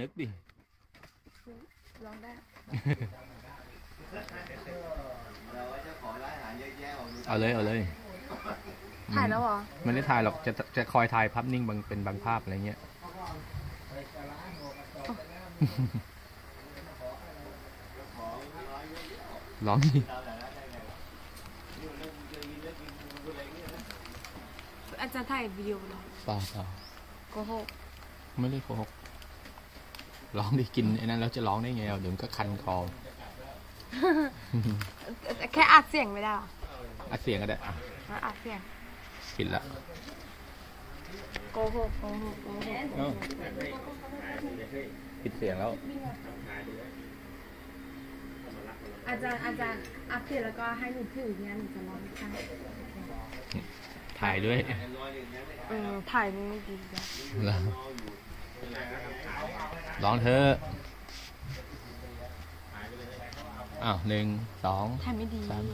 นึกดิลองได้เอาเลยเอาเลยถ่ายแล้วเหรอไม่ได้ถ่ายหรอกจะจะคอยถ่ายภาพนิ่งบางเป็นบางภาพอะไรเงี้ยร้องดิอาจารย์ถ่ายวิดีโอเหรอเปล่าเปล่าโกหกไม่ได้โกหก ร้องดิกินไอ้นั้นแล้วจะร้องได้ไงเอาเดี๋ยวมันก็คันคอแค่อัดเสียงไม่ได้เหรออัดเสียงก็ได้อะอะอัดเสียงปิดละโกหกโกหกโกหกเอ้าปิดเสียงแล้ว อาจารย์อาจารย์อัดเสียงแล้วก็ให้หนูถือเนี่ยหนูจะร้องให้ถ่ายด้วยเออถ่ายไม่ดีจ้ะเห รอร้องเธอะอ้าวหนึ่งสองถ่ายไม่ดีสาม